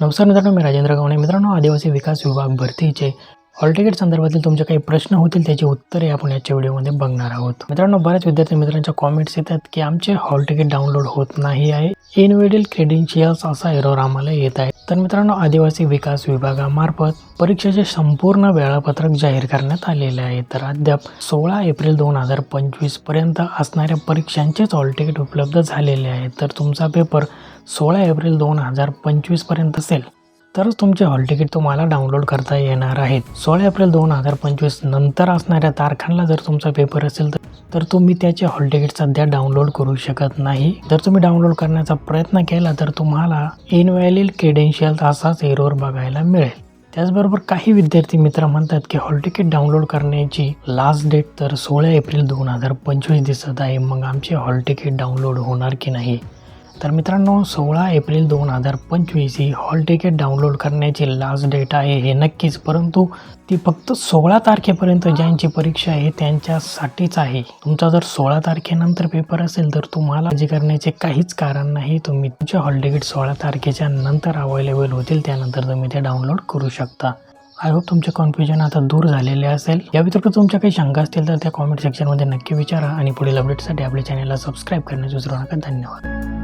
नमस्कार मित्रांनो मी राजेंद्र गवणे. मित्रांनो आदिवासी विकास विभाग भरतीचे हॉल तिकीट संदर्भातील तुमचे काही प्रश्न होतील त्याची उत्तरे आपण याच्या व्हिडिओमध्ये बघणार आहोत. मित्रांनो बऱ्याच विद्यार्थी मित्रांच्या कॉमेंट्स येतात की आमचे हॉल तिकीट डाउनलोड होत नाही आहे. इनवेडिल क्रेडेन्शियल्स असा एरोर आम्हाला येत आहे. तर मित्रांनो आदिवासी विकास विभागामार्फत परीक्षेचे संपूर्ण वेळापत्रक जाहीर करण्यात आलेले आहे. तर अद्याप सोळा एप्रिल दोन हजार पंचवीसपर्यंत असणाऱ्या परीक्षांचेच हॉल तिकीट उपलब्ध झालेले आहे. तर तुमचा पेपर सोळा एप्रिल दोन हजार पंचवीसपर्यंत असेल तरच तुमचे हॉल तिकीट तुम्हाला डाउनलोड करता येणार आहेत. सोळा एप्रिल दोन हजार पंचवीस नंतर असणाऱ्या तारखांना जर तुमचा पेपर असेल तर तर तुम्ही त्याचे हॉल तिकीट सध्या डाउनलोड करू शकत नाही. जर तुम्ही डाउनलोड करण्याचा प्रयत्न केला तर तुम्हाला इनव्हॅलिड क्रेडेन्शियल असाच एरोर बघायला मिळेल. त्याचबरोबर काही विद्यार्थी मित्र म्हणतात की हॉल तिकीट डाउनलोड करण्याची लास्ट डेट तर सोळा एप्रिल दोन हजार पंचवीस दिसत आहे. मग आमचे हॉल तिकीट डाउनलोड होणार की नाही? तर मित्रांनो सोळा एप्रिल दोन हजार पंचवीस ही हॉल तिकीट डाउनलोड करण्याची लास्ट डेट आहे हे नक्कीच परंतु ती फक्त सोळा तारखेपर्यंत ज्यांची परीक्षा आहे त्यांच्यासाठीच आहे. तुमचा जर सोळा तारखेनंतर पेपर असेल तर तुम्हाला काळजी करण्याचे काहीच कारण नाही. तुम्ही तुमचे हॉल तिकीट सोळा तारखेच्या नंतर अवेलेबल होतील त्यानंतर तुम्ही ते डाउनलोड करू शकता. आय होप तुमचे कन्फ्युजन आता दूर झालेले असेल. या व्यतिरिक्त तुमच्या काही शंका असतील तर त्या कॉमेंट सेक्शनमध्ये नक्की विचारा. आणि पुढील अपडेटसाठी आपल्या चॅनलला सबस्क्राईब करण्यास विसरू नका. धन्यवाद.